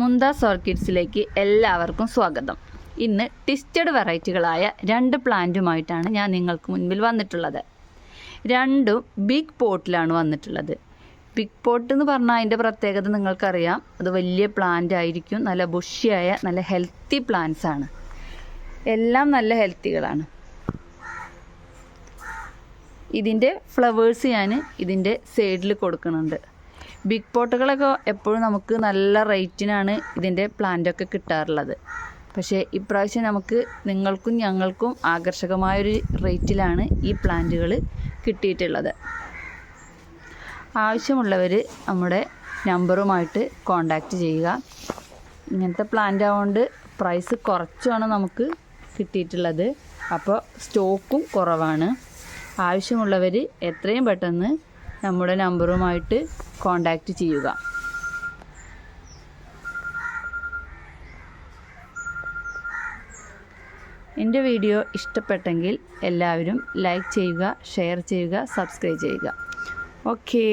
മുന്താസ് ഓർക്കിഡ്സിലേക്ക് എല്ലാവർക്കും സ്വാഗതം. ഇന്ന് ടിസ്റ്റഡ് വെറൈറ്റികളായ രണ്ട് പ്ലാന്റുമായിട്ടാണ് ഞാൻ നിങ്ങൾക്ക് മുൻപിൽ വന്നിട്ടുള്ളത്. രണ്ടും ബിഗ് പോട്ടിലാണ് വന്നിട്ടുള്ളത്. ബിഗ് പോട്ട് എന്ന് പറഞ്ഞാൽ അതിന്റെ പ്രത്യേകത നിങ്ങൾക്കറിയാം. അത് വലിയ പ്ലാന്റ് ആയിരിക്കും. നല്ല ബുഷിയായ നല്ല ഹെൽത്തി പ്ലാന്റ്സ് ആണ്. എല്ലാം നല്ല ഹെൽത്തികളാണ്. ഇതിന്റെ ഫ്ലവേഴ്സ് ഞാൻ ഇതിന്റെ സൈഡിൽ കൊടുക്കുന്നുണ്ട്. ബിഗ് പോട്ടുകളൊക്കെ എപ്പോഴും നമുക്ക് നല്ല റേറ്റിനാണ് ഇതിന്റെ പ്ലാന്റൊക്കെ കിട്ടാറുള്ളത്. പക്ഷേ ഇപ്രാവശ്യം നമുക്ക് നിങ്ങൾക്കും ഞങ്ങൾക്കും ആകർഷകമായൊരു റേറ്റിലാണ് ഈ പ്ലാന്റുകൾ കിട്ടിയിട്ടുള്ളത്. ആവശ്യമുള്ളവർ നമ്മുടെ നമ്പറുമായിട്ട് കോണ്ടാക്റ്റ് ചെയ്യുക. ഇങ്ങനത്തെ പ്ലാന്റ് ആയതുകൊണ്ട് പ്രൈസ് കുറച്ചാണ് നമുക്ക് കിട്ടിയിട്ടുള്ളത്. അപ്പോൾ സ്റ്റോക്കും കുറവാണ്. ആവശ്യമുള്ളവർ എത്രയും പെട്ടെന്ന് നമ്മുടെ നമ്പറുമായിട്ട് കോണ്ടാക്റ്റ് ചെയ്യുക. എന്റെ വീഡിയോ ഇഷ്ടപ്പെട്ടെങ്കിൽ എല്ലാവരും ലൈക്ക് ചെയ്യുക ഷെയർ ചെയ്യുക സബ്സ്ക്രൈബ് ചെയ്യുക. ഓക്കേ.